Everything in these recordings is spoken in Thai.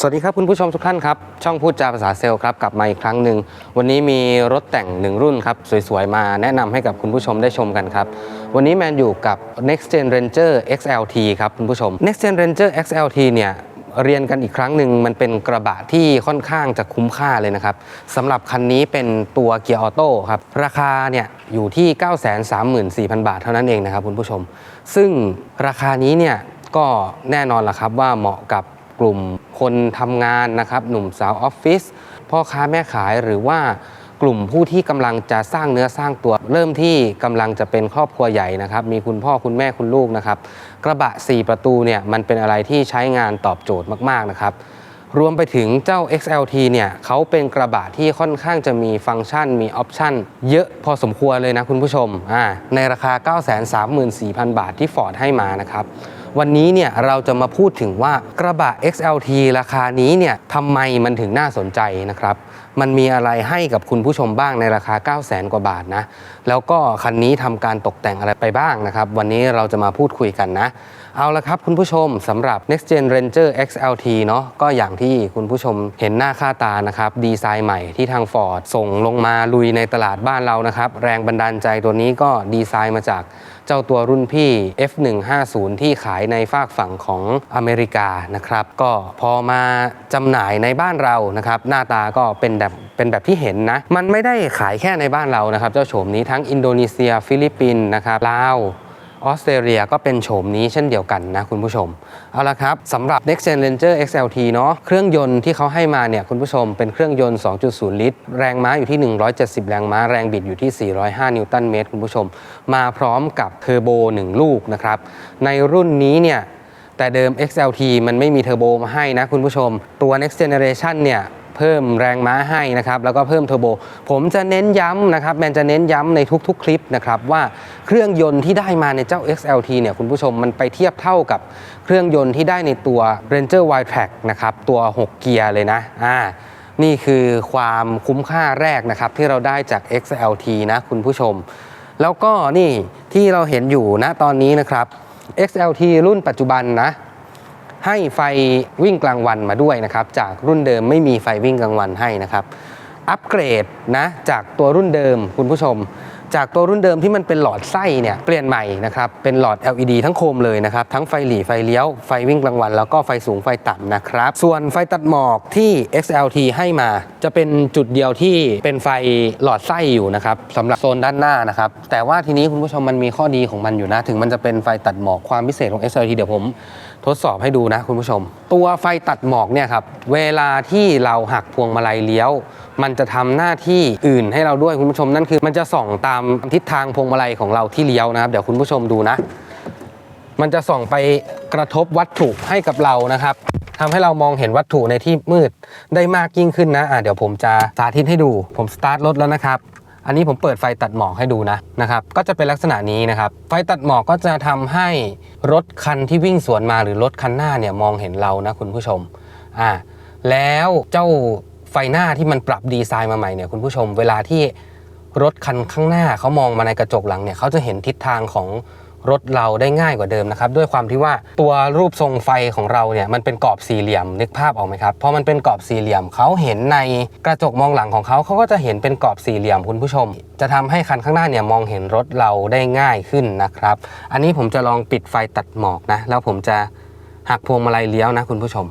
สวัสดีครับคุณผู้ชมทุกท่านครับ ช่องพูดจาภาษาเซลล์ครับกลับมาอีกครั้งหนึ่ง วันนี้มีรถแต่งหนึ่งรุ่นครับสวยๆ มาแนะนำให้กับคุณผู้ชมได้ชมกันครับ วันนี้แมนอยู่กับ Next Gen Ranger XLT ครับคุณผู้ชม Next Gen Ranger XLT เนี่ย เรียนกันอีกครั้งหนึ่งมันเป็นกระบะที่ค่อนข้างจะคุ้มค่าเลยนะครับสำหรับคันนี้เป็นตัวเกียร์ออโต้ครับราคาเนี่ยอยู่ที่ 934,000 บาทเท่านั้นเองนะครับคุณผู้ชม ซึ่งราคานี้เนี่ยก็แน่นอนล่ะครับว่าเหมาะกับกลุ่มคนทำงานนะครับหนุ่มสาวออฟฟิศพ่อค้าแม่ขายหรือว่ากลุ่มผู้ที่กำลังจะสร้างเนื้อสร้างตัว เริ่มที่กำลังจะเป็นครอบครัวใหญ่นะครับ มีคุณพ่อคุณแม่คุณลูกนะครับ กระบะ 4 ประตูเนี่ยมันเป็นอะไรที่ใช้งานตอบโจทย์มากๆนะครับ รวมไปถึงเจ้า XLT เนี่ยเขาเป็นกระบะที่ค่อนข้างจะมีฟังก์ชันมีออปชันเยอะพอสมควรเลยนะคุณผู้ชมอ่าในราคา 934,000 บาทที่ Ford ให้มานะครับวันนี้เนี่ยเราจะมาพูดถึงว่ากระบะ XLT ราคานี้เนี่ยทำไมมันถึงน่าสนใจนะครับ มันมีอะไรให้กับคุณผู้ชมบ้างในราคา 9 0 0 0 0 0กว่าบาทนะ แล้วก็คันนี้ทำการตกแต่งอะไรไปบ้างนะครับ วันนี้เราจะมาพูดคุยกันนะ เอาละครับคุณผู้ชมสำหรับ Next Gen Ranger XLT เนาะก็อย่างที่คุณผู้ชมเห็นหน้าค่าตานะครับ ดีไซน์ใหม่ที่ทาง Ford ส่งลงมาลุยในตลาดบ้านเรานะครับ แรงบันดาลใจตัวนี้ก็ดีไซน์มาจาก เจ้าตัวรุ่นพี่ F150 ที่ขายในฝากฝั่งของอเมริกานะครับ ก็พอมาจำหน่ายในบ้านเรานะครับ หน้าตาก็เป็นแบบเป็นแบบที่เห็นนะ มันไม่ได้ขายแค่ในบ้านเรานะครับ เจ้าโฉมนี้ทั้งอินโดนีเซีย ฟิลิปปินส์นะครับลาว ออสเตรเลียก็เป็นโฉมนี้เช่นเดียวกันนะคุณผู้ชม เอาละครับสำหรับ Next Gen Ranger XLT เนาะเครื่องยนต์ที่เขาให้มาเนี่ยคุณผู้ชมเป็นเครื่องยนต์ 2.0 ลิตร แรงม้าอยู่ที่ 170 แรงม้าแรงบิดอยู่ที่ 405 นิวตันเมตรคุณผู้ชม มาพร้อมกับเทอร์โบ 1 ลูกนะครับในรุ่นนี้เนี่ยแต่เดิม XLT มันไม่มีเทอร์โบมาให้นะคุณผู้ชม ตัว Next Generation เนี่ย เพิ่มแรงม้าให้นะครับแล้วก็เพิ่มเทอร์โบ ผมจะเน้นย้ำนะครับแมนจะเน้นย้ำในทุกๆ คลิปนะครับว่าเครื่องยนต์ที่ได้มาในเจ้า XLT เนี่ยคุณผู้ชมมันไปเทียบเท่ากับเครื่องยนต์ที่ได้ในตัว Ranger Wide Track นะครับตัว 6 เกียร์เลยนะอ่านี่คือความคุ้มค่าแรกนะครับที่เราได้จาก XLT นะคุณผู้ชม แล้วก็นี่ที่เราเห็นอยู่นะตอนนี้นะครับ XLT รุ่นปัจจุบันนะ ให้ไฟวิ่งกลางวันมาด้วยนะครับ จากรุ่นเดิมไม่มีไฟวิ่งกลางวันให้นะครับ อัปเกรดนะจากตัวรุ่นเดิมคุณผู้ชม จากตัวรุ่นเดิมที่มันเป็นหลอดไส้เนี่ยเปลี่ยนใหม่นะครับเป็นหลอด LED ทั้งโคมเลยนะครับ ทั้งไฟหลีไฟเลี้ยวไฟวิ่งกลางวัน แล้วก็ไฟสูงไฟต่ำนะครับ ส่วนไฟตัดหมอกที่ XLT ให้มา จะเป็นจุดเดียวที่เป็นไฟหลอดไส้อยู่นะครับสำหรับโซนด้านหน้านะครับแต่ว่าทีนี้คุณผู้ชมมันมีข้อดีของมันอยู่นะ ถึงมันจะเป็นไฟตัดหมอกความพิเศษของ XLT เดี๋ยวผม ทดสอบให้ดูนะคุณผู้ชม ตัวไฟตัดหมอกเนี่ยครับ เวลาที่เราหักพวงมาลัยเลี้ยว มันจะทำหน้าที่อื่นให้เราด้วยคุณผู้ชมนั่นคือ มันจะส่องตามทิศทางพวงมาลัยของเราที่เลี้ยวนะครับ เดี๋ยวคุณผู้ชมดูนะ มันจะส่องไปกระทบวัตถุให้กับเรานะครับทำให้เรามองเห็นวัตถุในที่มืดได้มากยิ่งขึ้นนะอะเดี๋ยวผมจะสาธิตให้ดู ผมสตาร์ทรถแล้วนะครับ อันนี้ผมเปิดไฟตัดหมอกให้ดูนะนะครับ ก็จะเป็นลักษณะนี้นะครับ ไฟตัดหมอกก็จะทำให้รถคันที่วิ่งสวนมาหรือรถคันหน้าเนี่ยมองเห็นเรานะคุณผู้ชมอ่าแล้วเจ้าไฟหน้าที่มันปรับดีไซน์มาใหม่เนี่ยคุณผู้ชม เวลาที่รถคันข้างหน้าเขามองมาในกระจกหลังเนี่ยเขาจะเห็นทิศทางของ รถเราได้ง่ายกว่าเดิมนะครับด้วยความที่ว่าตัวรูปทรงไฟของเราเนี่ยมันเป็นกรอบสี่เหลี่ยมนึกภาพออกไหมครับพอมันเป็นกรอบสี่เหลี่ยมเขาเห็นในกระจกมองหลังของเขาเขาก็จะเห็นเป็นกรอบสี่เหลี่ยมคุณผู้ชม จะทำให้คันข้างหน้าเนี่ยมองเห็นรถเราได้ง่ายขึ้นนะครับ อันนี้ผมจะลองปิดไฟตัดหมอกนะแล้วผมจะหักพวงมาลัยเลี้ยวนะคุณผู้ชม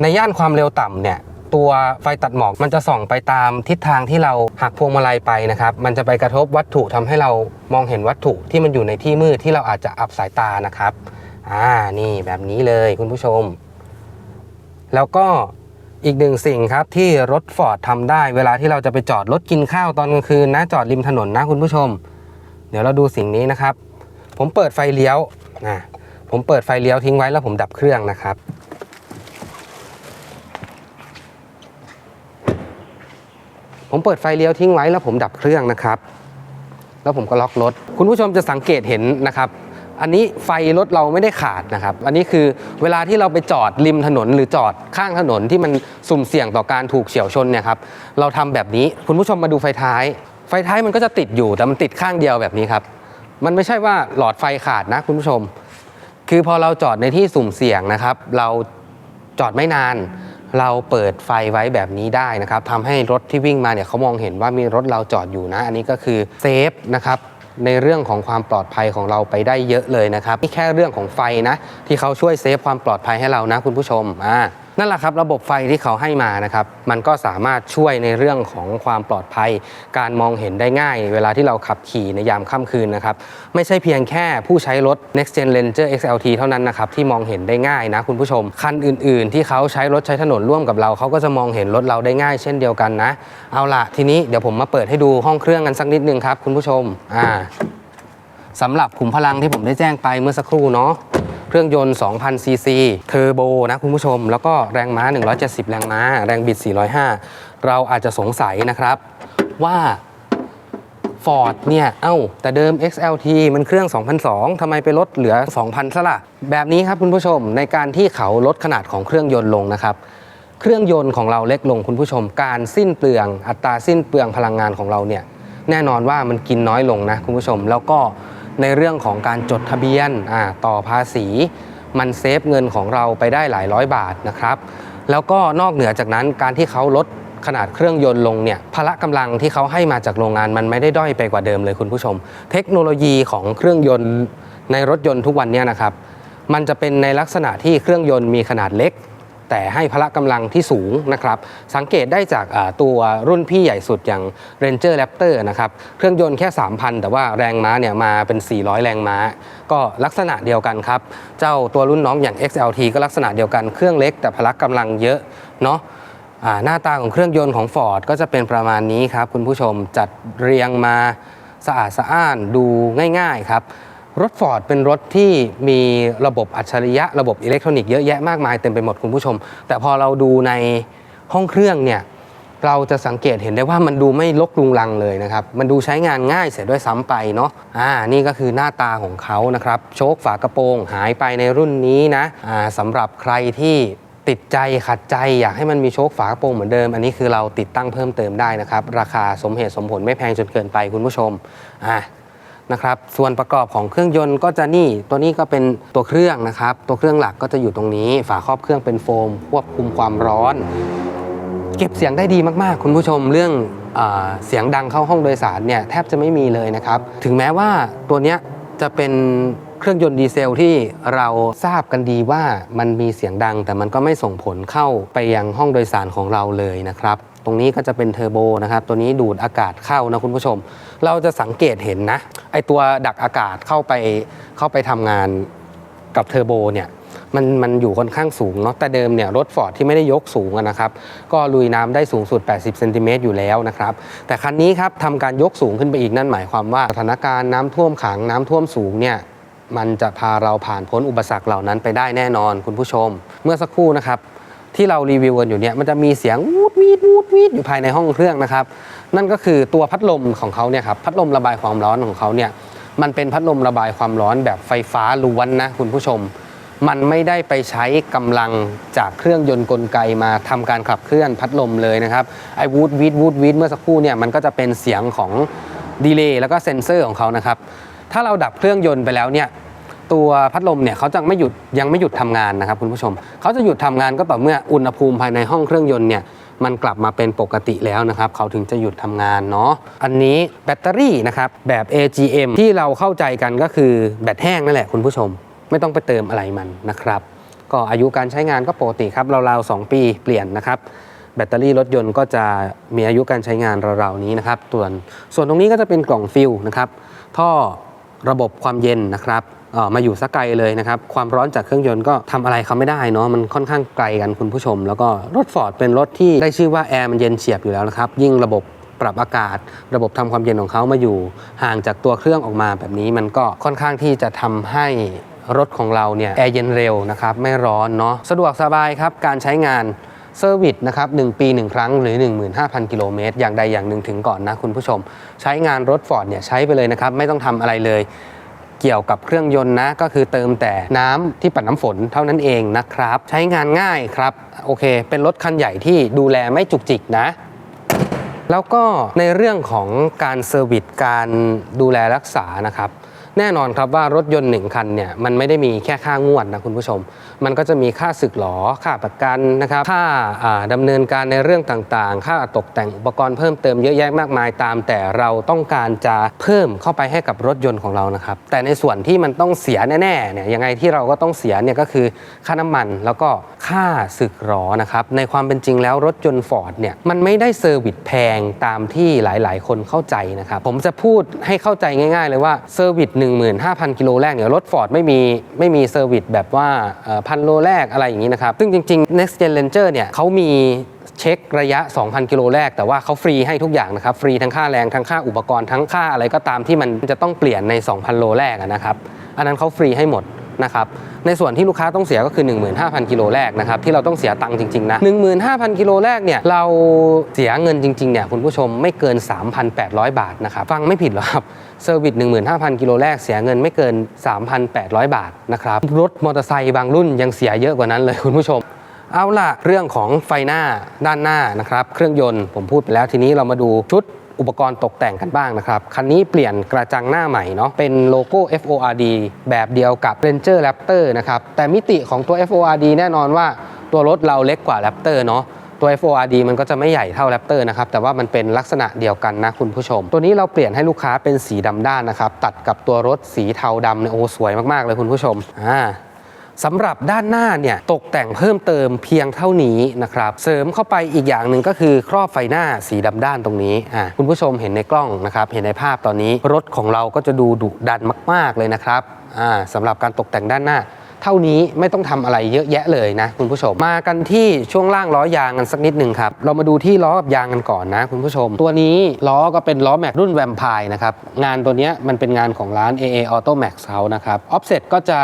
ในย่านความเร็วต่ำเนี่ย ตัวไฟตัดหมอกมันจะส่องไปตามทิศทางที่เราหักพวงมาลัยไปนะครับ มันจะไปกระทบวัตถุทำให้เรามองเห็นวัตถุที่มันอยู่ในที่มืดที่เราอาจจะอับสายตานะครับ อ่า นี่แบบนี้เลยคุณผู้ชม แล้วก็อีกหนึ่งสิ่งครับที่รถฟอร์ดทำได้ เวลาที่เราจะไปจอดรถกินข้าวตอนกลางคืนนะจอดริมถนนนะคุณผู้ชม เดี๋ยวเราดูสิ่งนี้นะครับ ผมเปิดไฟเลี้ยวนะผมเปิดไฟเลี้ยวทิ้งไว้แล้วผมดับเครื่องนะครับ ผมเปิดไฟเลี้ยวทิ้งไว้แล้วผมดับเครื่องนะครับ แล้วผมก็ล็อกรถ คุณผู้ชมจะสังเกตเห็นนะครับ อันนี้ไฟรถเราไม่ได้ขาดนะครับ อันนี้คือเวลาที่เราไปจอดริมถนน หรือจอดข้างถนนที่มันสุ่มเสี่ยงต่อการถูกเฉียวชนเนี่ยครับ เราทำแบบนี้ คุณผู้ชมมาดูไฟท้าย ไฟท้ายมันก็จะติดอยู่แต่มันติดข้างเดียวแบบนี้ครับ มันไม่ใช่ว่าหลอดไฟขาดนะคุณผู้ชม คือพอเราจอดในที่สุ่มเสี่ยงนะครับ เราจอดไม่นาน เราเปิดไฟไว้แบบนี้ได้นะครับทำให้รถที่วิ่งมาเนี่ยเขามองเห็นว่ามีรถเราจอดอยู่นะ อันนี้ก็คือเซฟนะครับในเรื่องของความปลอดภัยของเราไปได้เยอะเลยนะครับนี่แค่เรื่องของไฟนะ ที่เขาช่วยเซฟความปลอดภัยให้เรานะคุณผู้ชมอ่า นั่นแหละครับระบบไฟที่เขาให้มานะครับมันก็สามารถช่วยในเรื่องของความปลอดภัย การมองเห็นได้ง่าย เวลาที่เราขับขี่ในยามค่ำคืนนะครับไม่ใช่เพียงแค่ผู้ใช้รถ Next Gen Ranger XLT เท่านั้นนะครับที่มองเห็นได้ง่ายนะคุณผู้ชม คันอื่น ๆ ที่เขาใช้รถใช้ถนนร่วมกับเราเขาก็จะมองเห็นรถเราได้ง่าย เช่นเดียวกันนะ เอาล่ะทีนี้เดี๋ยวผมมาเปิดให้ดูห้องเครื่องกันสักนิดนึงครับคุณผู้ชมอ่าสำหรับขุมพลังที่ผมได้แจ้งไปเมื่อสักครู่เนาะ เครื่องยนต์ 2,000 ซีซีเทอร์โบนะคุณผู้ชม แล้วก็แรงม้า 170 แรงม้า แรงบิด 405 เราอาจจะสงสัยนะครับว่า Ford เนี่ย เอ้า แต่เดิม XLT มันเครื่อง 2,002ทำไมไปลดเหลือ 2,000ซะล่ะ แบบนี้ครับคุณผู้ชม ในการที่เขาลดขนาดของเครื่องยนต์ลงนะครับเครื่องยนต์ของเราเล็กลงคุณผู้ชม การสิ้นเปลือง อัตราสิ้นเปลืองพลังงานของเราเนี่ยแน่นอนว่ามันกินน้อยลงนะคุณผู้ชม แล้วก็ ในเรื่องของการจดทะเบียนต่อภาษี มันเซฟเงินของเราไปได้หลายร้อยบาทนะครับแล้วก็นอกเหนือจากนั้นการที่เขาลดขนาดเครื่องยนต์ลงเนี่ยพละกำลังที่เขาให้มาจากโรงงานมันไม่ได้ด้อยไปกว่าเดิมเลยคุณผู้ชม เทคโนโลยีของเครื่องยนต์ในรถยนต์ทุกวันนี้นะครับ มันจะเป็นในลักษณะที่เครื่องยนต์มีขนาดเล็ก แต่ให้พละกำลังที่สูงนะครับ สังเกตได้จากตัวรุ่นพี่ใหญ่สุดอย่าง Ranger Raptor นะครับ เครื่องยนต์แค่ 3,000 แต่ว่าแรงม้าเนี่ยมาเป็น 400 แรงม้า ก็ลักษณะเดียวกันครับ เจ้าตัวรุ่นน้องอย่าง XLT ก็ลักษณะเดียวกันเครื่องเล็กแต่พละกำลังเยอะเนาะหน้าตาของเครื่องยนต์ของ Ford ก็จะเป็นประมาณนี้ครับคุณผู้ชมจัดเรียงมาสะอาดสะอ้านดูง่าย ๆ ครับ รถ Ford เป็นรถที่มีระบบอัจฉริยะระบบอิเล็กทรอนิกส์เยอะแยะมากมายเต็มไปหมดคุณผู้ชม แต่พอเราดูในห้องเครื่องเนี่ยเราจะสังเกตเห็นได้ว่ามันดูไม่ลกลุงลังเลยนะครับ มันดูใช้งานง่ายเสียด้วยซ้ำไปเนาะ อ่า นี่ก็คือหน้าตาของเขานะครับ โชคฝากระโปรงหายไปในรุ่นนี้นะ อ่าสำหรับใครที่ติดใจขัดใจอยากให้มันมีโชคฝากระโปรงเหมือนเดิม อันนี้คือเราติดตั้งเพิ่มเติมได้นะครับ ราคาสมเหตุสมผลไม่แพงจนเกินไปคุณผู้ชม อ่า นะครับส่วนประกอบของเครื่องยนต์ก็จะนี่ตัวนี้ก็เป็นตัวเครื่องนะครับ ตัวเครื่องหลักก็จะอยู่ตรงนี้ ฝาครอบเครื่องเป็นโฟม ควบคุมความร้อน เก็บเสียงได้ดีมากๆ คุณผู้ชมเรื่องอเสียงดังเข้าห้องโดยสารเนี่ยแทบจะไม่มีเลยนะครับ ถึงแม้ว่าตัวเนี้ยจะเป็นเครื่องยนต์ดีเซลที่เราทราบกันดีว่ามันมีเสียงดัง แต่มันก็ไม่ส่งผลเข้าไปยังห้องโดยสารของเราเลยนะครับ ตรงนี้ก็จะเป็นเทอร์โบนะครับ ตัวนี้ดูดอากาศเข้านะคุณผู้ชม เราจะสังเกตเห็นนะไอตัวดักอากาศเข้าไปเข้าไปทำงานกับเทอร์โบเนี่ยมันมันอยู่ค่อนข้างสูงเนาะแต่เดิมเนี่ยรถฟอร์ดที่ไม่ได้ยกสูงนะครับ ก็ลุยน้ำได้สูงสุด 80 เซนติเมตรอยู่แล้วนะครับ แต่คันนี้ครับทำการยกสูงขึ้นไปอีกนั่นหมายความว่าสถานการณ์น้ำท่วมขังน้ำท่วมสูงเนี่ยมันจะพาเราผ่านพ้นอุปสรรคเหล่านั้นไปได้แน่นอนคุณผู้ชม เมื่อสักครู่นะครับ ที่เรารีวิวกันอยู่เนี่ยมันจะมีเสียงวูดวีดวูดวีดอยู่ภายในห้องเครื่องนะครับ นั่นก็คือตัวพัดลมของเขาเนี่ยครับพัดลมระบายความร้อนของเขาเนี่ยมันเป็นพัดลมระบายความร้อนแบบไฟฟ้าล้วนนะคุณผู้ชม มันไม่ได้ไปใช้กำลังจากเครื่องยนต์กลไกมาทำการขับเคลื่อนพัดลมเลยนะครับไอ้วูดวีดวูดวีดเมื่อสักครู่เนี่ยมันก็จะเป็นเสียงของดีเลย์แล้วก็เซ็นเซอร์ของเขานะครับถ้าเราดับเครื่องยนต์ไปแล้วเนี่ย ตัวพัดลมเนี่ยเขาจะไม่หยุดยังไม่หยุดทำงานนะครับคุณผู้ชมเขาจะหยุดทำงานก็ต่อเมื่ออุณหภูมิภายในห้องเครื่องยนต์เนี่ยมันกลับมาเป็นปกติแล้วนะครับเขาถึงจะหยุดทำงานเนาะอันนี้แบตเตอรี่นะครับแบบ AGM ที่เราเข้าใจกันก็คือแบตแห้งนั่นแหละคุณผู้ชม ไม่ต้องไปเติมอะไรมันนะครับ ก็อายุการใช้งานก็ปกติครับราวๆ2ปีเปลี่ยนนะครับแบตเตอรี่รถยนต์ก็จะมีอายุการใช้งานราวๆนี้นะครับส่วนส่วนตรงนี้ก็จะเป็นกล่องฟิลนะครับท่อระบบความเย็นนะครับ มาอยู่สักไกลเลยนะครับ ความร้อนจากเครื่องยนต์ก็ทำอะไรเขาไม่ได้เนาะมันค่อนข้างไกลกันคุณผู้ชม แล้วก็รถฟอร์ดเป็นรถที่ได้ชื่อว่าแอร์มันเย็นเฉียบอยู่แล้วนะครับยิ่งระบบปรับอากาศ ระบบทำความเย็นของเขามาอยู่ ห่างจากตัวเครื่องออกมาแบบนี้มันก็ค่อนข้างที่จะทำให้รถของเราเนี่ยแอร์เย็นเร็วนะครับไม่ร้อนเนาะสะดวกสบายครับการใช้งานเซอร์วิสนะครับ1ปี 1 ครั้งหรือ 15,000 กิโลเมตร อย่างใดอย่างหนึ่งถึงก่อนนะคุณผู้ชม ใช้งานรถฟอร์ดเนี่ยใช้ไปเลยนะครับ ไม่ต้องทำอะไรเลย เกี่ยวกับเครื่องยนต์นะ ก็คือเติมแต่น้ำที่ปัดน้ำฝนเท่านั้นเองนะครับ ใช้งานง่ายครับ โอเค เป็นรถคันใหญ่ที่ดูแลไม่จุกจิกนะแล้วก็ในเรื่องของการเซอร์วิสการดูแลรักษานะครับ แน่นอนครับว่ารถยนต์หนึ่งคันเนี่ยมันไม่ได้มีแค่ค่างวดนะคุณผู้ชม มันก็จะมีค่าสึกหรอค่าประกันนะครับค่าดำาเนินการในเรื่องต่างๆ ค่าตกแต่งอุปกรณ์เพิ่มเติมเยอะแยะมากมายตาม แต่เราต้องการจะเพิ่มเข้าไปให้กับรถยนต์ของเรานะครับ แต่ในส่วนที่มันต้องเสียแน่ๆเนี่ยยังไงที่เราก็ต้องเสียเนี่ยก็คือค่าน้ำมันแล้วก็ค่าสึกหรอนะครับในความเป็นจริงแล้วรถยนต์ฟอร์ดเนี่ยมันไม่ได้เซอร์วิสแพงตามที่หลายๆ คนเข้าใจนะครับผมจะพูดให้เข้าใจง่าย ๆ เลยว่าเซอร์วิส15,000 กิโลแรกเนี่ยรถฟอร์ดไม่มีไม่มีเซอร์วิสแบบว่าพันโลแรกอะไรอย่างนี้นะครับ ซึ่งจริง ๆ Next Gen Ranger เนี่ยเขามีเช็คระยะ 2,000 กิโลแรก แต่ว่าเขาฟรีให้ทุกอย่างนะครับ ฟรีทั้งค่าแรง ทั้งค่าอุปกรณ์ ทั้งค่าอะไรก็ตามที่มันจะต้องเปลี่ยนใน 2,000 โลแรกนะครับ อันนั้นเขาฟรีให้หมดนะครับในส่วนที่ลูกค้าต้องเสียก็คือ 15,000 กิโลแรกนะครับที่เราต้องเสียตังค์จริง ๆ นะ 15,000 กิโลแรกเนี่ยเราเสียเงินจริง ๆ เนี่ยคุณผู้ชมไม่เกิน 3,800 บาทนะครับ ฟังไม่ผิดหรอครับ เซอร์วิส15,000 กิโลแรกเสียเงินไม่เกิน 3,800 บาทนะครับ รถมอเตอร์ไซค์บางรุ่นยังเสียเยอะกว่านั้นเลยคุณผู้ชม เอาล่ะ เรื่องของไฟหน้าด้านหน้านะครับ เครื่องยนต์ผมพูดไปแล้วทีนี้เรามาดูชุดอุปกรณ์ตกแต่งกันบ้างนะครับ คันนี้เปลี่ยนกระจังหน้าใหม่เนาะเป็นโลโก้ FORD แบบเดียวกับ Ranger Raptor นะครับ แต่มิติของตัว FORD แน่นอนว่าตัวรถเราเล็กกว่า Raptor เนาะ ตัว FORD มันก็จะไม่ใหญ่เท่า Raptor นะครับแต่ว่ามันเป็นลักษณะเดียวกันนะคุณผู้ชม ตัวนี้เราเปลี่ยนให้ลูกค้าเป็นสีดำด้านนะครับตัดกับตัวรถสีเทาดำเนี่ยโอ้สวยมากๆเลยคุณผู้ชมอ่าสำหรับด้านหน้าเนี่ยตกแต่งเพิ่มเติมเพียงเท่านี้นะครับเสริมเข้าไปอีกอย่างหนึ่งก็คือครอบไฟหน้าสีดำด้านตรงนี้อ่าคุณผู้ชมเห็นในกล้องนะครับเห็นในภาพตอนนี้ รถของเราก็จะดูดุดันมาก ๆเลยนะครับอ่าสำหรับการตกแต่งด้านหน้า เท่านี้ไม่ต้องทำอะไรเยอะแยะเลยนะคุณผู้ชม มากันที่ช่วงล่างล้อยางกันสักนิดหนึ่งครับ เรามาดูที่ล้อกับยางกันก่อนนะคุณผู้ชม ตัวนี้ล้อก็เป็นล้อแม็กรุ่นแวมไพร์นะครับ งานตัวนี้มันเป็นงานของร้าน AA Auto Max เขานะครับออฟเซ็ตก็จะ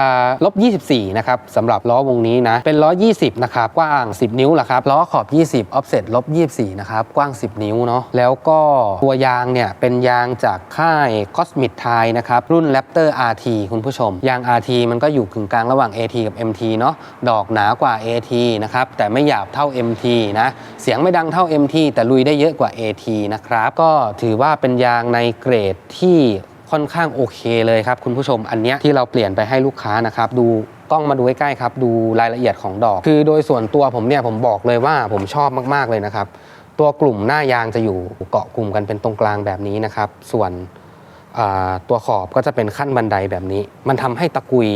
ลบ 24 นะครับสำหรับล้อวงนี้นะ เป็นล้อ 20 นะครับ กว้าง 10 นิ้วแหละครับ ล้อขอบ 20ออฟเซ็ตลบ 24 นะครับ กว้าง 10 นิ้วเนาะ แล้วก็ตัวยางเนี่ยเป็นยางจากค่าย Cosmic t i นะครับ รุ่น Raptor RT คุณผู้ชม ยาง RT มันก็อยู่กึ่งกลางระหว่าง AT กับ MT เนาะดอกหนากว่า AT นะครับแต่ไม่หยาบเท่า MT นะเสียงไม่ดังเท่า MT แต่ลุยได้เยอะกว่า AT นะครับก็ถือว่าเป็นยางในเกรดที่ค่อนข้างโอเคเลยครับคุณผู้ชมอันเนี้ยที่เราเปลี่ยนไปให้ลูกค้านะครับดูกล้องมาดูใกล้ๆครับดูรายละเอียดของดอก คือโดยส่วนตัวผมเนี่ยผมบอกเลยว่าผมชอบมากๆเลยนะครับตัวกลุ่มหน้ายางจะอยู่เกาะกลุ่มกันเป็นตรงกลางแบบนี้นะครับ ส่วนตัวขอบก็จะเป็นขั้นบันไดแบบนี้ มันทำให้ตะกุย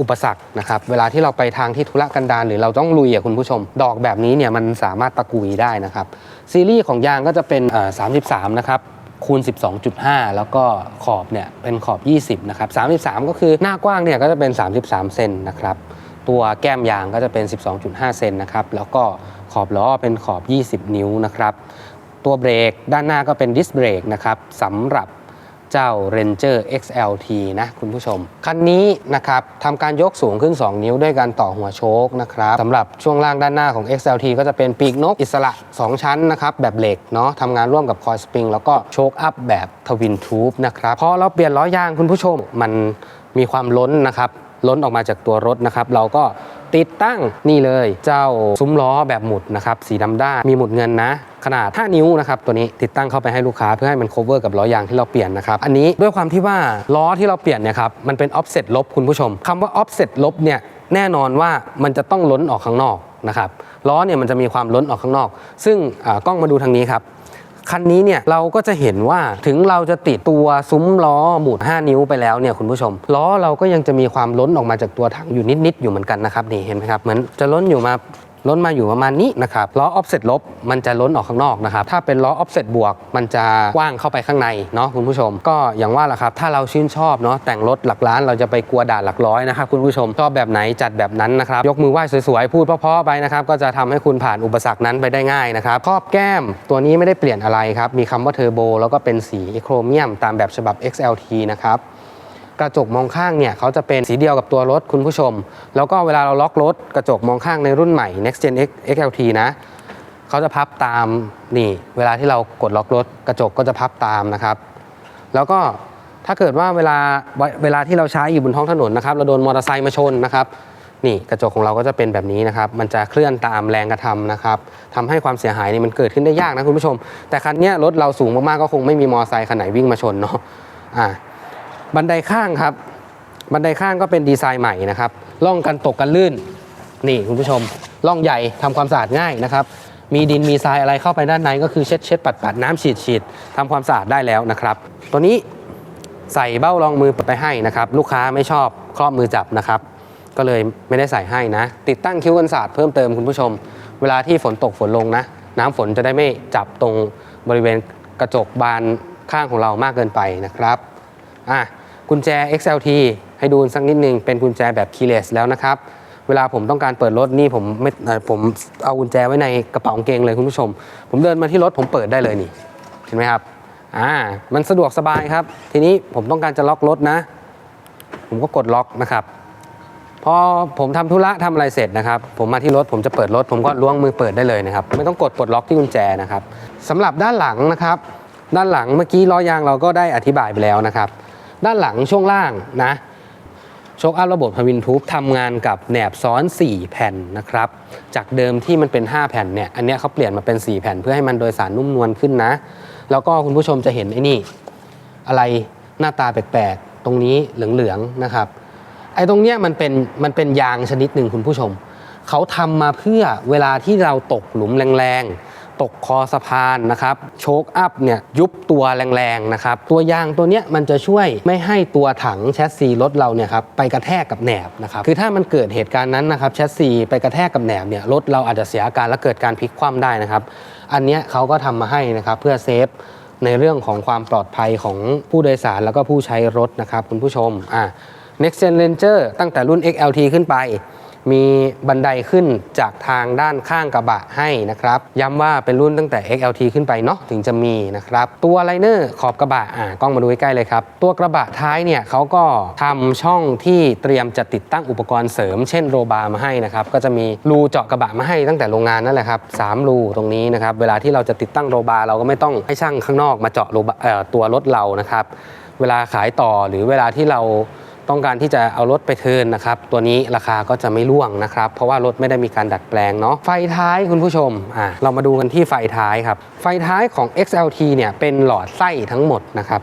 อุปสรรคนะครับเวลาที่เราไปทางที่ธุรกันดารหรือเราต้องลุยอะคุณผู้ชม ดอกแบบนี้เนี่ยมันสามารถตะกุยได้นะครับ ซีรีส์ของยางก็จะเป็นอ่า33นะครับคูณ 12.5 แล้วก็ขอบเนี่ยเป็นขอบ 20 นะครับ 33 ก็คือหน้ากว้างเนี่ยก็จะเป็น 33 เซนนะครับ ตัวแก้มยางก็จะเป็น 12.5 เซนนะครับ แล้วก็ขอบล้อเป็นขอบ 20 นิ้วนะครับ ตัวเบรกด้านหน้าก็เป็นดิสเบรกนะครับสำหรับ เจ้า Ranger XLT นะคุณผู้ชม คันนี้นะครับทำการยกสูงขึ้น 2 นิ้วด้วยการต่อหัวโชคนะครับสำหรับช่วงล่างด้านหน้าของ XLT ก็จะเป็นปีกนกอิสระ 2 ชั้นนะครับแบบเหล็กเนาะทำงานร่วมกับคอยสปริงแล้วก็โชคอัพแบบทวินทูบนะครับพอเราเปลี่ยนล้อยางคุณผู้ชมมันมีความล้นนะครับล้นออกมาจากตัวรถนะครับ เราก็ ติดตั้งนี่เลยเจ้าซุ้มล้อแบบหมุดนะครับสีดำด้านมีหมุดเงินนะ ขนาด 5 นิ้วนะครับตัวนี้ติดตั้งเข้าไปให้ลูกค้าเพื่อให้มัน cover กับล้อยางที่เราเปลี่ยนนะครับอันนี้ด้วยความที่ว่าล้อที่เราเปลี่ยนเนี่ยครับมันเป็น offset ลบคุณผู้ชมคำว่า offset ลบเนี่ยแน่นอนว่ามันจะต้องล้นออกข้างนอกนะครับล้อเนี่ยมันจะมีความล้นออกข้างนอก ซึ่งกล้องมาดูทางนี้ครับ คันนี้เนี่ยเราก็จะเห็นว่าถึงเราจะติดตัวซุ้มล้อหมุด5 นิ้วไปแล้วเนี่ยคุณผู้ชม ล้อเราก็ยังจะมีความล้นออกมาจากตัวถังอยู่นิดๆอยู่เหมือนกันนะครับนี่เห็นไหมครับเหมือนจะล้นอยู่มา ล้นมาอยู่ประมาณนี้นะครับล้อออฟเซตลบมันจะล้นออกข้างนอกนะครับถ้าเป็นล้อออฟเซตบวก มันจะกว้างเข้าไปข้างในเนาะคุณผู้ชม ก็อย่างว่าแหละครับ ถ้าเราชื่นชอบเนาะแต่งรถหลักล้านเราจะไปกลัวด่านหลักร้อยนะครับคุณผู้ชมชอบแบบไหนจัดแบบนั้นนะครับยกมือไหว้สวยๆพูดเพราะๆไปนะครับก็จะทำให้คุณผ่านอุปสรรคนั้นไปได้ง่ายนะครับครอบแก้มตัวนี้ไม่ได้เปลี่ยนอะไรครับมีคำว่าเทอร์โบแล้วก็เป็นสีโครเมียมตามแบบฉบับ XLT นะครับ กระจกมองข้างเนี่ยเขาจะเป็นสีเดียวกับตัวรถคุณผู้ชม แล้วก็เวลาเราล็อกรถกระจกมองข้างในรุ่นใหม่ Next Gen X XLT นะเขาจะพับตามนี่เวลาที่เรากดล็อกรถกระจกก็จะพับตามนะครับ แล้วก็ถ้าเกิดว่าเวลาเวลาที่เราใช้อยู่บนท้องถนนนะครับ เราโดนมอเตอร์ไซค์มาชนนะครับนี่กระจกของเราก็จะเป็นแบบนี้นะครับ มันจะเคลื่อนตามแรงกระทำนะครับทำให้ความเสียหายนี่มันเกิดขึ้นได้ยากนะคุณผู้ชม แต่คันนี้รถเราสูงมากๆก็คงไม่มีมอเตอร์ไซค์คันไหนวิ่งมาชนเนาะ อ่า บันไดข้างครับ บันไดข้างก็เป็นดีไซน์ใหม่นะครับล่องกันตกกันลื่น นี่คุณผู้ชมล่องใหญ่ทำความสะอาดง่ายนะครับ มีดินมีทรายอะไรเข้าไปด้านในก็คือเช็ดเช็ดปัดปัดน้ำฉีดฉีดทำความสะอาดได้แล้วนะครับ ตัวนี้ใส่เบ้ารองมือไปให้นะครับ ลูกค้าไม่ชอบครอบมือจับนะครับ ก็เลยไม่ได้ใส่ให้นะ ติดตั้งคิ้วกันศาสตร์เพิ่มเติมคุณผู้ชม เวลาที่ฝนตกฝนลงนะ น้ำฝนจะได้ไม่จับตรงบริเวณกระจกบานข้างของเรามากเกินไปนะครับอะ กุญแจ XLT ให้ดูสักนิดนึงเป็นกุญแจแบบ keyless แล้วนะครับ เวลาผมต้องการเปิดรถนี่ผมไม่ผมเอากุญแจไว้ในกระเป๋ากางเกงเลยคุณผู้ชม ผมเดินมาที่รถผมเปิดได้เลยนี่ เห็นไหมครับอ่ามันสะดวกสบายครับ ทีนี้ผมต้องการจะล็อกรถนะ ผมก็กดล็อกนะครับพอผมทำธุระทำอะไรเสร็จนะครับ ผมมาที่รถผมจะเปิดรถ ผมก็ล้วงมือเปิดได้เลยนะครับ ไม่ต้องกดปลดล็อกที่กุญแจนะครับสำหรับด้านหลังนะครับ ด้านหลังเมื่อกี้ล้อยางเราก็ได้อธิบายไปแล้วนะครับ ด้านหลังช่วงล่างนะโชคอัพระบบทวินทูบทำงานกับแหนบซ้อน 4 แผ่นนะครับ จากเดิมที่มันเป็น 5 แผ่นเนี่ย อันเนี้ยเขาเปลี่ยนมาเป็น 4 แผ่นเพื่อให้มันโดยสารนุ่มนวลขึ้นนะ แล้วก็คุณผู้ชมจะเห็นไอ้นี่ อะไรหน้าตาแปลกๆ ตรงนี้เหลืองๆนะครับ ไอ้ตรงเนี้ยมันเป็นมันเป็นยางชนิดหนึ่งคุณผู้ชม เขาทำมาเพื่อเวลาที่เราตกหลุมแรงๆ ตกคอสะพานนะครับโชคอัพเนี่ยยุบตัวแรงๆนะครับตัวยางตัวเนี้ยมันจะช่วยไม่ให้ตัวถังแชสซีรถเราเนี่ยครับไปกระแทกกับแหนบนะครับคือถ้ามันเกิดเหตุการณ์นั้นนะครับแชสซีไปกระแทกกับแหนบเนี่ยรถเราอาจจะเสียอาการและเกิดการพลิกคว่ำได้นะครับ อันเนี้ยเขาก็ทำมาให้นะครับเพื่อเซฟในเรื่องของความปลอดภัยของผู้โดยสารแล้วก็ผู้ใช้รถนะครับคุณผู้ชมอะ Next Gen Ranger ตั้งแต่รุ่น XLT ขึ้นไป มีบันไดขึ้นจากทางด้านข้างกระบะให้นะครับ ย้ำว่าเป็นรุ่นตั้งแต่ XLT ขึ้นไปเนาะถึงจะมีนะครับ ตัวไลเนอร์ขอบกระบะอะกล้องมาดูใใกล้เลยครับ ตัวกระบะท้ายเนี่ยเขาก็ทำช่องที่เตรียมจะติดตั้งอุปกรณ์เสริม เช่นโรบาร์มาให้นะครับ ก็จะมีรูเจาะกระบะมาให้ตั้งแต่โรงงานนั่นแหละครับสามรูตรงนี้นะครับ เวลาที่เราจะติดตั้งโรบาร์เราก็ไม่ต้องให้ช่างข้างนอกมาเจาะโรบาเอ่อตัวรถเรานะครับ เวลาขายต่อหรือเวลาที่เรา ต้องการที่จะเอารถไปเทินนะครับ ตัวนี้ราคาก็จะไม่ร่วงนะครับ เพราะว่ารถไม่ได้มีการดัดแปลงเนาะไฟท้ายคุณผู้ชมอ่าเรามาดูกันที่ไฟท้ายครับไฟท้ายของ XLT เนี่ยเป็นหลอดไส้ทั้งหมดนะครับ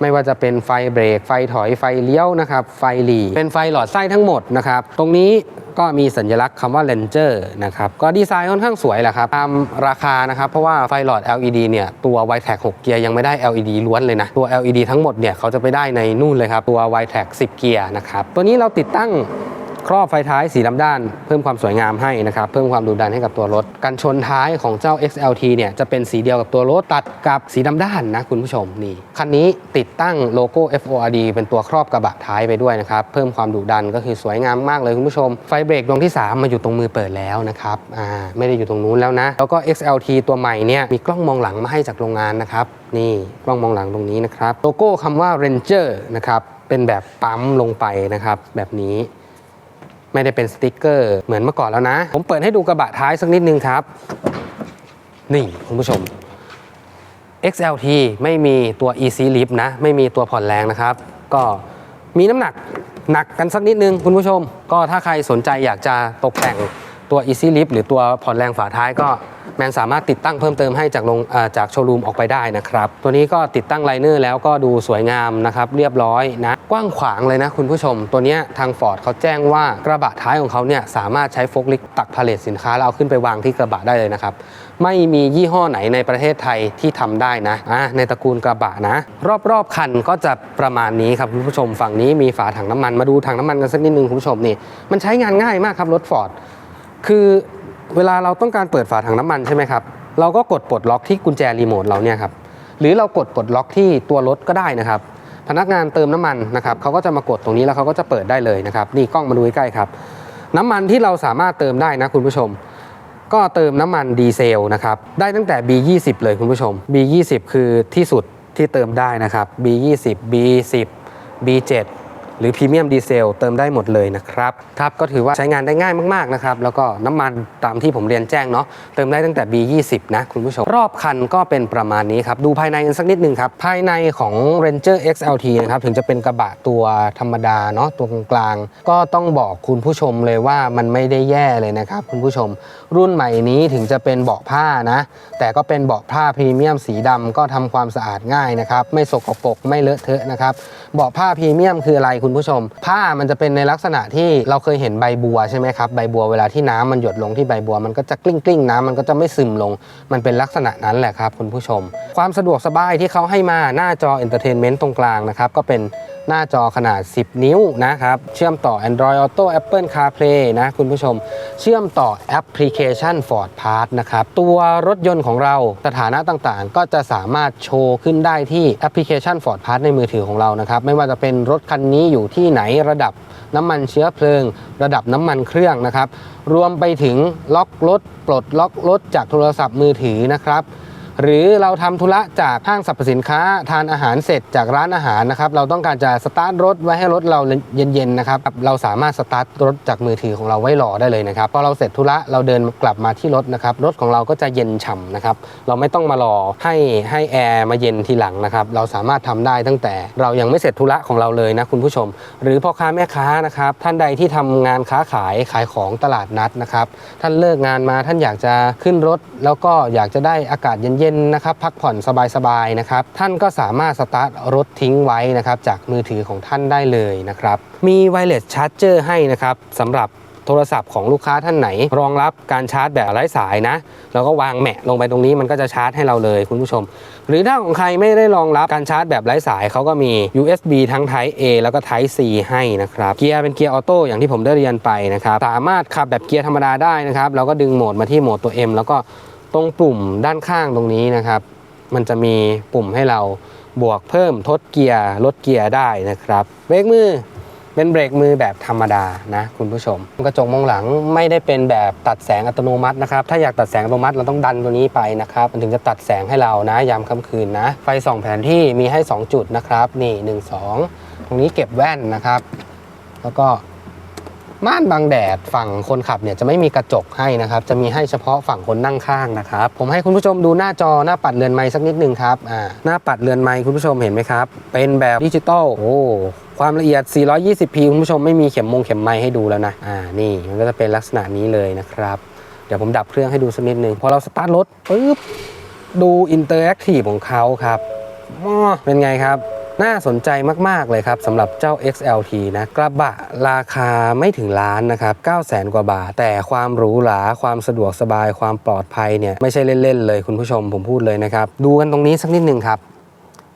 ไม่ว่าจะเป็นไฟเบรก ไฟถอยไฟเลี้ยวนะครับไฟหลีเป็นไฟหลอดไส้ทั้งหมดนะครับตรงนี้ก็มีสัญลักษณ์คำว่า Ranger นะครับก็ดีไซน์ค่อนข้างสวยแหละครับตามราคานะครับ เพราะว่าไฟหลอด LED เนี่ยตัว y t e c 6เกียร์ยังไม่ได้ LED ล้วนเลยนะ ตัว LED ทั้งหมดเนี่ยเขาจะไปได้ในนู่นเลยครับ ตัว y t e c 10 เกียร์นะครับ ตัวนี้เราติดตั้ง ครอบไฟท้ายสีดำด้าน เพิ่มความสวยงามให้นะครับ เพิ่มความดุดันให้กับตัวรถ กันชนท้ายของเจ้า XLT เนี่ยจะเป็นสีเดียวกับตัวรถตัดกับสีดำด้านนะคุณผู้ชมนี่คันนี้ติดตั้งโลโก้ FORD เป็นตัวครอบกระบะท้ายไปด้วยนะครับ เพิ่มความดุดันก็คือสวยงามมากเลยคุณผู้ชม ไฟเบรกดวงที่ 3 มาอยู่ตรงมือเปิดแล้วนะครับอ่าไม่ได้อยู่ตรงนู้นแล้วนะ แล้วก็ XLT ตัวใหม่เนี่ยมีกล้องมองหลังมาให้จากโรงงานนะครับนี่กล้องมองหลังตรงนี้นะครับโลโก้คำว่า Ranger นะครับเป็นแบบปั๊มลงไปนะครับแบบนี้ ไม่ได้เป็นสติกเกอร์เหมือนเมื่อก่อนแล้วนะ ผมเปิดให้ดูกระบะท้ายสักนิดนึงครับ นี่คุณผู้ชม XLT ไม่มีตัว EC Lift นะ ไม่มีตัวผ่อนแรงนะครับ ก็มีน้ำหนักหนักกันสักนิดนึงคุณผู้ชม ก็ถ้าใครสนใจอยากจะตกแต่งตัว Easy Lift หรือตัวผ่อนแรงฝาท้ายก็ แมนสามารถติดตั้งเพิ่มเติมให้จากโรงจากโชว์รูมออกไปได้นะครับ ตัวนี้ก็ติดตั้งไลเนอร์แล้วก็ดูสวยงามนะครับ เรียบร้อยนะ กว้างขวางเลยนะคุณผู้ชม ตัวนี้ทาง Ford เขาแจ้งว่ากระบะท้ายของเขาเนี่ยสามารถใช้โฟล์คลิฟต์ตักพาเลทสินค้าแล้วเอาขึ้นไปวางที่กระบะได้เลยนะครับไม่มียี่ห้อไหนในประเทศไทยที่ทำได้นะอะในตระกูลกระบะนะ รอบๆคันก็จะประมาณนี้ครับคุณผู้ชมฝั่งนี้มีฝาถังน้ำมันมาดูถังน้ำมันกันสักนิดนึงคุณผู้ชมนี่มันใช้งานง่ายมากครับรถฟอร์ดคือ เวลาเราต้องการเปิดฝาถังน้ำมันใช่ไหมครับเราก็กดปลดล็อกที่กุญแจรีโมทเราเนี่ยครับหรือเรากดปลดล็อกที่ตัวรถก็ได้นะครับ พนักงานเติมน้ำมันนะครับเขาก็จะมากดตรงนี้แล้วเขาก็จะเปิดได้เลยนะครับนี่กล้องมาดูใกล้ครับ น้ำมันที่เราสามารถเติมได้นะคุณผู้ชม ก็เติมน้ำมันดีเซลนะครับได้ตั้งแต่ B20 เลยคุณผู้ชม B20 คือที่สุดที่เติมได้นะครับ B20 B10 B7 หรือพรีเมียมดีเซลเติมได้หมดเลยนะครับครับก็ถือว่าใช้งานได้ง่ายมากๆนะครับแล้วก็น้ำมันตามที่ผมเรียนแจ้งเนาะเติมได้ตั้งแต่ B20 นะคุณผู้ชม รอบคันก็เป็นประมาณนี้ครับ ดูภายในกันสักนิดหนึ่งครับ ภายในของ Ranger XLT นะครับ ถึงจะเป็นกระบะตัวธรรมดาเนาะตัวกลางๆ ก็ต้องบอกคุณผู้ชมเลยว่ามันไม่ได้แย่เลยนะครับคุณผู้ชม รุ่นใหม่นี้ถึงจะเป็นเบาะผ้านะ แต่ก็เป็นเบาะผ้าพรีเมียมสีดำก็ทำความสะอาดง่ายนะครับไม่สกปรกไม่เลอะเทอะนะครับเบาะผ้าพรีเมียมคืออะไรคุณผู้ชม ผ้ามันจะเป็นในลักษณะที่เราเคยเห็นใบบัวใช่ไหมครับใบบัวเวลาที่น้ำมันหยดลงที่ใบบัว มันก็จะกลิ้งกลิ้งๆน้ำมันก็จะไม่ซึมลง มันเป็นลักษณะนั้นแหละครับคุณผู้ชม ความสะดวกสบายที่เขาให้มาหน้าจอเอนเตอร์เทนเมนต์ตรงกลางนะครับก็เป็น หน้าจอขนาด 10 นิ้วนะครับ เชื่อมต่อ Android Auto Apple CarPlay นะคุณผู้ชม เชื่อมต่อแอปพลิเคชัน Ford Pass นะครับ ตัวรถยนต์ของเราสถานะต่างๆ ก็จะสามารถโชว์ขึ้นได้ที่แอปพลิเคชัน Ford Pass ในมือถือของเรานะครับ ไม่ว่าจะเป็นรถคันนี้อยู่ที่ไหนระดับน้ำมันเชื้อเพลิง ระดับน้ำมันเครื่องนะครับ รวมไปถึงล็อกรถปลดล็อกรถจากโทรศัพท์มือถือนะครับ หรือเราทำธุระจากห้างสรรพสินค้าทานอาหารเสร็จจากร้านอาหารนะครับเราต้องการจะสตาร์ทรถไว้ให้รถเราเย็นๆนะครับเราสามารถสตาร์ทรถจากมือถือของเราไว้รอได้เลยนะครับพอเราเสร็จธุระเราเดินกลับมาที่รถนะครับรถของเราก็จะเย็นฉ่ำนะครับเราไม่ต้องมารอให้ให้แอร์มาเย็นทีหลังนะครับเราสามารถทำได้ตั้งแต่เรายังไม่เสร็จธุระของเราเลยนะคุณผู้ชม หรือพ่อค้าแม่ค้านะครับท่านใดที่ทำงานค้าขายขายของตลาดนัดนะครับท่านเลิกงานมาท่านอยากจะขึ้นรถ แล้วก็อยากจะได้อากาศเย็นเย็นะครับพักผ่อนสบายๆนะครับท่านก็สามารถสตาร์ทรถทิ้งไว้นะครับจากมือถือของท่านได้เลยนะครับมีไวเลสชาร์จเจอร์ให้นะครับสำหรับโทรศัพท์ของลูกค้าท่านไหน รองรับการชาร์จแบบไร้สายนะแล้วก็วางแหมะลงไปตรงนี้มันก็จะชาร์จให้เราเลยคุณผู้ชม หรือถ้าของใครไม่ได้รองรับการชาร์จแบบไร้สายเขาก็มี USB ทั้ง Type A แล้วก็ Type C ให้นะครับเกียร์เป็นเกียร์ออโต้อย่างที่ผมได้เรียนไปนะครับสามารถขับแบบเกียร์ธรรมดาได้นะครับเราก็ดึงโหมดมาที่โหมดตัว M แล้วก็ ตรงปุ่มด้านข้างตรงนี้นะครับ มันจะมีปุ่มให้เราบวกเพิ่มทดเกียร์ลดเกียร์ได้นะครับเบรกมือเป็นเบรกมือแบบธรรมดานะคุณผู้ชม กระจกมองหลังไม่ได้เป็นแบบตัดแสงอัตโนมัตินะครับถ้าอยากตัดแสงอัตโนมัติเราต้องดันตัวนี้ไปนะครับ มันถึงจะตัดแสงให้เรานะยามค่ำคืนนะ ไฟส่องแผนที่มีให้ 2 จุดนะครับ นี่ 1 2 ตรงนี้เก็บแว่นนะครับ แล้วก็ ม่านบังแดดฝั่งคนขับเนี่ยจะไม่มีกระจกให้นะครับ จะมีให้เฉพาะฝั่งคนนั่งข้างนะครับ ผมให้คุณผู้ชมดูหน้าจอหน้าปัดเรือนไม้สักนิดนึงครับอ่าหน้าปัดเรือนไม้คุณผู้ชมเห็นไหมครับ เป็นแบบดิจิตอลโอ้ความละเอียด 420p คุณผู้ชมไม่มีเข็มมงเข็มไม้ให้ดูแล้วนะอ่านี่มันก็จะเป็นลักษณะนี้เลยนะครับ เดี๋ยวผมดับเครื่องให้ดูสักนิดนึงพอเราสตาร์ทรถปุ๊บดูอินเตอร์แอคทีฟของเขาครับเป็นไงครับ น่าสนใจมาก ๆ เลยครับสำหรับเจ้า XLT นะกระบะราคาไม่ถึงล้านนะครับ9 0 0 0 0 กว่าบาท แต่ความหรูหราความสะดวกสบายความปลอดภัยเนี่ยไม่ใช่เล่น ๆ เลยคุณผู้ชมผมพูดเลยนะครับ ดูกันตรงนี้สักนิดหนึ่งครับ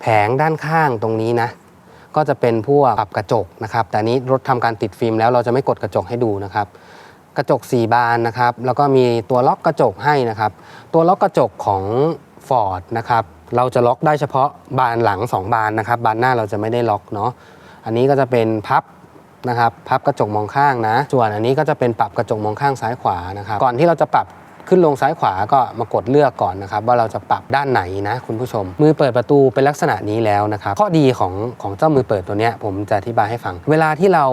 แผงด้านข้างตรงนี้นะก็จะเป็นพวกปรับกระจกนะครับ แต่นี้รถทำการติดฟิล์มแล้วเราจะไม่กดกระจกให้ดูนะครับ กระจก 4 บานนะครับ แล้วก็มีตัวล็อกกระจกให้นะครับ ตัวล็อกกระจกของ Ford นะครับ เราจะล็อกได้เฉพาะบานหลัง 2 บานนะครับ บานหน้าเราจะไม่ได้ล็อกเนาะอันนี้ก็จะเป็นพับนะครับ พับกระจกมองข้างนะ ส่วนอันนี้ก็จะเป็นปรับกระจกมองข้างซ้ายขวานะครับ ก่อนที่เราจะปรับ ขึ้นลงซ้ายขวาก็มากดเลือกก่อนนะครับว่าเราจะปรับด้านไหนนะคุณผู้ชม มือเปิดประตูเป็นลักษณะนี้แล้วนะครับข้อดีของของเจ้ามือเปิดตัวเนี้ยผมจะอธิบายให้ฟัง เวลาที่เรา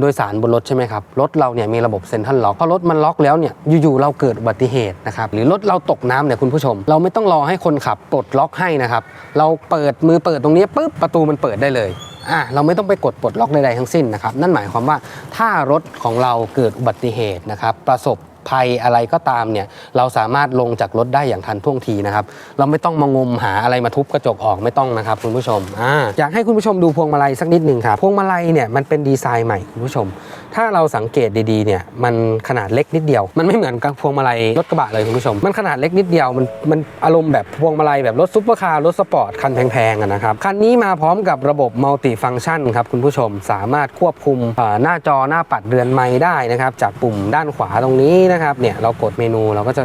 โดยสารบนรถใช่ไหมครับรถเราเนี่ยมีระบบเซ็นทรัลล็อกพอรถมันล็อกแล้วเนี่ยอยู่ๆเราเกิดอุบัติเหตุนะครับหรือรถเราตกน้ำเนี่ยคุณผู้ชม เราไม่ต้องรอให้คนขับปลดล็อกให้นะครับเราเปิดมือเปิดตรงนี้ปุ๊บประตูมันเปิดได้เลยอะเราไม่ต้องไปกดปลดล็อกใดๆทั้งสิ้นนะครับ นั่นหมายความว่าถ้ารถของเราเกิดอุบัติเหตุนะครับ ประสบ ภัยอะไรก็ตามเนี่ยเราสามารถลงจากรถได้อย่างทันท่วงทีนะครับ เราไม่ต้องมางมหาอะไรมาทุบกระจกออกไม่ต้องนะครับคุณผู้ชมออยากให้คุณผู้ชมดูพวงมาลัยสักนิดหนึ่งครับพวงมาลัยเนี่ยมันเป็นดีไซน์ใหม่คุณผู้ชม ถ้าเราสังเกตดีๆเนี่ยมันขนาดเล็กนิดเดียว มันไม่เหมือนกับพวงมาลัยรถกระบะเลยคุณผู้ชม มันขนาดเล็กนิดเดียวมันมันอารมณ์แบบพวงมาลัยแบบรถซุปเปอร์คาร์รถสปอร์ตคันแพงๆนะครับคันนี้มาพร้อมกับระบบมัลติฟัง c t ชันครับคุณผู้ชมสามารถควบคุมหน้าจอหน้าปัดเรือนไม้ได้นะครับจากปุ่มด้านขวาตรงนี้นะครับเนี่ยเรากดเมนูเราก็จะ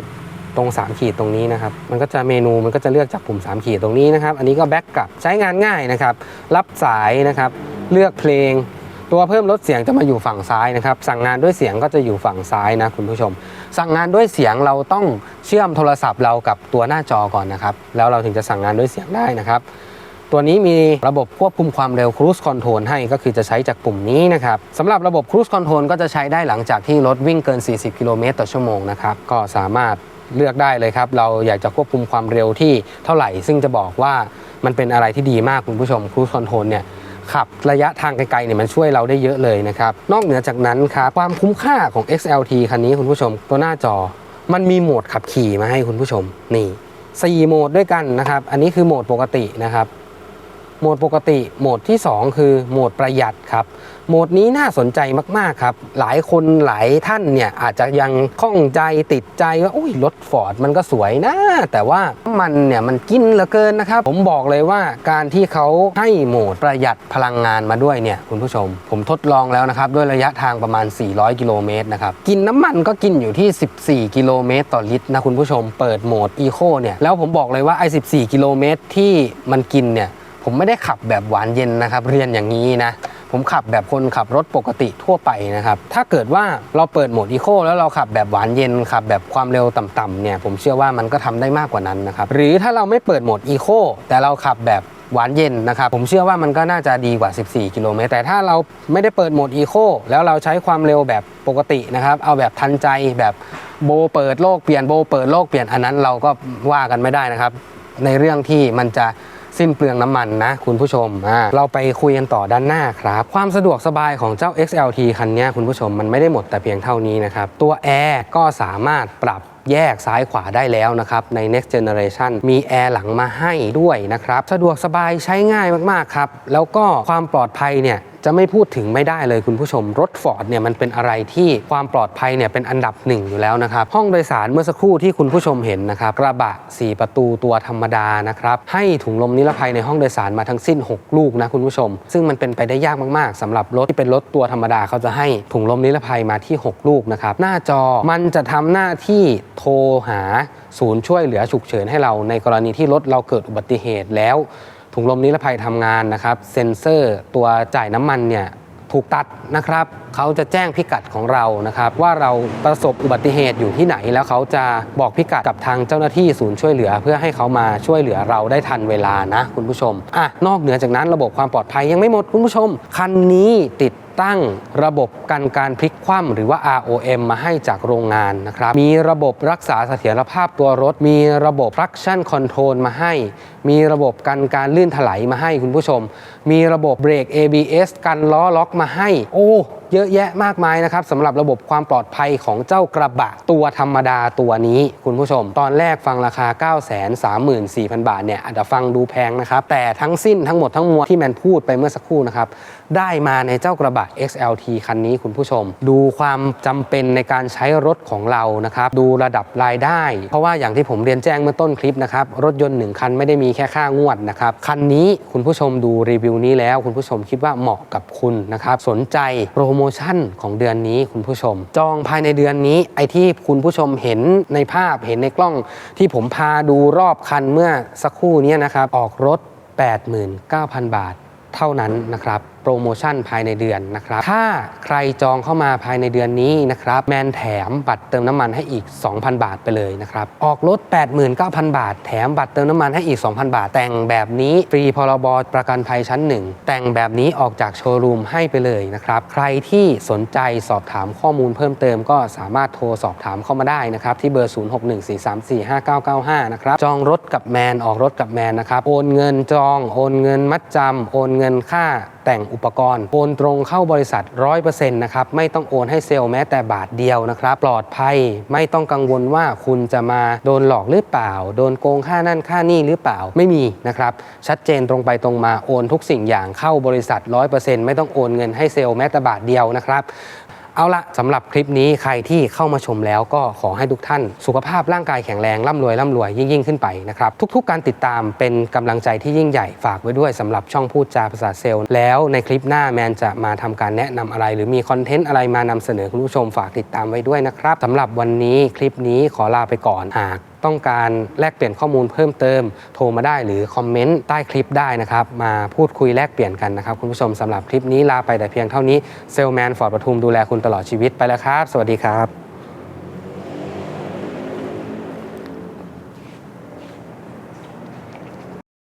ตรง 3 ขีดตรงนี้นะครับ มันก็จะเมนูมันก็จะเลือกจากปุ่ม 3 ขีดตรงนี้นะครับ อันนี้ก็แบ็กกลับใช้งานง่ายนะครับ รับสายนะครับ เลือกเพลง ตัวเพิ่มลดเสียงจะมาอยู่ฝั่งซ้ายนะครับ สั่งงานด้วยเสียงก็จะอยู่ฝั่งซ้ายนะคุณผู้ชม สั่งงานด้วยเสียงเราต้องเชื่อมโทรศัพท์เรากับตัวหน้าจอก่อนนะครับ แล้วเราถึงจะสั่งงานด้วยเสียงได้นะครับ ตัวนี้มีระบบควบคุมความเร็ว Cruise Control ให้ก็คือจะใช้จากปุ่มนี้นะครับสำหรับระบบ Cruise Control ก็จะใช้ได้หลังจากที่รถวิ่งเกิน 40 กิโลเมตรต่อชั่วโมงนะครับก็สามารถเลือกได้เลยครับ เราอยากจะควบคุมความเร็วที่เท่าไหร่ ซึ่งจะบอกว่ามันเป็นอะไรที่ดีมากคุณผู้ชม Cruise Control เนี่ยขับระยะทางไกลๆเนี่ยมันช่วยเราได้เยอะเลยนะครับ นอกเหนือจากนั้นครับความคุ้มค่าของ XLT คันนี้คุณผู้ชม ตัวหน้าจอ มันมีโหมดขับขี่มาให้คุณผู้ชมนี่4โหมดด้วยกันนะครับ อันนี้คือโหมดปกตินะครับ โหมดปกติ โหมดที่ 2 คือโหมดประหยัดครับ โหมดนี้น่าสนใจมาก ๆ ครับ หลายคนหลายท่านเนี่ยอาจจะยังข้องใจติดใจว่าอุ้ยรถฟอร์ดมันก็สวยนะ แต่ว่ามันเนี่ยมันกินเหลือเกินนะครับ ผมบอกเลยว่าการที่เขาให้โหมดประหยัดพลังงานมาด้วยเนี่ยคุณผู้ชม ผมทดลองแล้วนะครับด้วยระยะทางประมาณ 400 กิโลเมตรนะครับ กินน้ำมันก็กินอยู่ที่ 14 กิโลเมตรต่อลิตรนะคุณผู้ชม เปิดโหมดอีโคเนี่ยแล้วผมบอกเลยว่าไอ้14 กิโลเมตรที่มันกินเนี่ย ผมไม่ได้ขับแบบหวานเย็นนะครับ เรียนอย่างนี้นะผมขับแบบคนขับรถปกติทั่วไปนะครับ ถ้าเกิดว่าเราเปิดโหมดอีโคแล้วเราขับแบบหวานเย็นขับแบบความเร็วต่ำๆเนี่ยผมเชื่อว่ามันก็ทำได้มากกว่านั้นนะครับ หรือถ้าเราไม่เปิดโหมดอีโคแต่เราขับแบบหวานเย็นนะครับผมเชื่อว่ามันก็น่าจะดีกว่า 14 กิโลเมตรแต่ถ้าเราไม่ได้เปิดโหมดอีโคแล้วเราใช้ความเร็วแบบปกตินะครับ เอาแบบทันใจแบบโบเปิดโลกเปลี่ยนโบเปิดโลกเปลี่ยนอันนั้นเราก็ว่ากันไม่ได้นะครับ ในเรื่องที่มันจะ สิ้นเปลืองน้ำมันนะคุณผู้ชมอ่าเราไปคุยกันต่อด้านหน้าครับ ความสะดวกสบายของเจ้า XLT คันนี้คุณผู้ชมมันไม่ได้หมดแต่เพียงเท่านี้นะครับตัวแอร์ก็สามารถปรับแยกซ้ายขวาได้แล้วนะครับ ใน next generation มีแอร์หลังมาให้ด้วยนะครับ สะดวกสบายใช้ง่ายมาก ๆ ครับ แล้วก็ความปลอดภัยเนี่ยจะไม่พูดถึงไม่ได้เลยคุณผู้ชม รถฟอร์ดเนี่ยมันเป็นอะไรที่ความปลอดภัยเนี่ยเป็นอันดับหนึ่งอยู่แล้วนะครับ ห้องโดยสารเมื่อสักครู่ที่คุณผู้ชมเห็นนะครับ กระบะ 4 ประตูตัวธรรมดานะครับ ให้ถุงลมนิรภัยในห้องโดยสารมาทั้งสิ้น 6 ลูกนะคุณผู้ชม ซึ่งมันเป็นไปได้ยากมากๆสำหรับรถที่เป็นรถตัวธรรมดาเขาจะให้ถุงลมนิรภัยมาที่ 6 ลูกนะครับหน้าจอมันจะทำหน้าที่โทรหาศูนย์ช่วยเหลือฉุกเฉินให้เราในกรณีที่รถเราเกิดอุบัติเหตุแล้ว ถุงลมนิรภัยทำงานนะครับ เซ็นเซอร์ตัวจ่ายน้ำมันเนี่ยถูกตัดนะครับ เขาจะแจ้งพิกัดของเรานะครับ ว่าเราประสบอุบัติเหตุอยู่ที่ไหน แล้วเขาจะบอกพิกัดกับทางเจ้าหน้าที่ศูนย์ช่วยเหลือ เพื่อให้เขามาช่วยเหลือเราได้ทันเวลานะคุณผู้ชมอะนอกเหนือจากนั้นระบบความปลอดภัยยังไม่หมดคุณผู้ชม คันนี้ติด ตั้งระบบกันการพลิกคว่ำหรือว่า ROM มาให้จากโรงงานนะครับ มีระบบรักษาเสถียรภาพตัวรถ มีระบบ traction control มาให้ มีระบบกันการลื่นถลายมาให้คุณผู้ชม มีระบบเบรก ABS กันล้อล็อกมาให้ โอ้ เยอะแยะมากมายนะครับสำหรับระบบความปลอดภัยของเจ้ากระบะตัวธรรมดาตัวนี้ คุณผู้ชม ตอนแรกฟังราคา 9 3 4 0 0 0 บาทเนี่ยอาจจะฟังดูแพงนะครับ แต่ทั้งสิ้นทั้งหมดทั้งมวลที่แมนพูดไปเมื่อสักครู่นะครับ ได้มาในเจ้ากระบะ XLT คันนี้คุณผู้ชม ดูความจำเป็นในการใช้รถของเรานะครับดูระดับรายได้ เพราะว่าอย่างที่ผมเรียนแจ้งเมื่อต้นคลิปนะครับรถยนต์หนึ่งคันไม่ได้มีแค่ค่างวดนะครับคันนี้คุณผู้ชมดูรีวิวนี้แล้ว คุณผู้ชมคิดว่าเหมาะกับคุณนะครับสนใจโปรโมชั่นของเดือนนี้คุณผู้ชม จองภายในเดือนนี้ไอที่คุณผู้ชมเห็นในภาพเห็นในกล้อง ที่ผมพาดูรอบคันเมื่อสักครู่เนี้นะครับ ออกรถ 89,000 บาทเท่านั้นนะครับ โปรโมชั่นภายในเดือนนะครับ ถ้าใครจองเข้ามาภายในเดือนนี้นะครับ แมนแถมบัตรเติมน้ำมันให้อีก 2,000 บาทไปเลยนะครับ ออกรถ 89,000 บาท แถมบัตรเติมน้ำมันให้อีก 2,000 บาท แต่งแบบนี้ฟรีพรบประกันภัยชั้นหนึ่งแต่งแบบนี้ออกจากโชว์รูมให้ไปเลยนะครับ ใครที่สนใจสอบถามข้อมูลเพิ่มเติมก็สามารถโทรสอบถามเข้ามาได้นะครับ ที่เบอร์ 0614345995 นะครับ จองรถกับแมนออกรถกับแมนนะครับ โอนเงินจอง โอนเงินมัดจำโอนเงินค่า แต่งอุปกรณ์ โอนตรงเข้าบริษัท 100%นะครับ ไม่ต้องโอนให้เซลล์แม้แต่บาทเดียวนะครับ ปลอดภัย ไม่ต้องกังวลว่าคุณจะมาโดนหลอกหรือเปล่า โดนโกงค่านั่นค่านี่หรือเปล่า ไม่มีนะครับ ชัดเจนตรงไปตรงมา โอนทุกสิ่งอย่างเข้าบริษัท 100%ไม่ต้องโอนเงินให้เซลล์แม้แต่บาทเดียวนะครับ เอาละสำหรับคลิปนี้ใครที่เข้ามาชมแล้วก็ขอให้ทุกท่าน สุขภาพร่างกายแข็งแรงร่ำรวยร่ำรวยยิ่งยิ่งขึ้นไปนะครับ ทุกๆ การติดตามเป็นกำลังใจที่ยิ่งใหญ่ฝากไว้ด้วยสำหรับช่องพูดจาภาษาเซลล์ แล้วในคลิปหน้าแมนจะมาทำการแนะนำอะไร หรือมีคอนเทนต์อะไรมานำเสนอคุณผู้ชมฝากติดตามไว้ด้วยนะครับสำหรับวันนี้คลิปนี้ขอลาไปก่อนหากต้องการแลกเปลี่ยนข้อมูลเพิ่มเติม โทรมาได้หรือคอมเมนต์ใต้คลิปได้นะครับ มาพูดคุยแลกเปลี่ยนกันนะครับ คุณผู้ชมสำหรับคลิปนี้ลาไปแต่เพียงเท่านี้เซลแมนฟอร์ดปทุมดูแลคุณตลอดชีวิตไปแล้วครับ สวัสดีครับ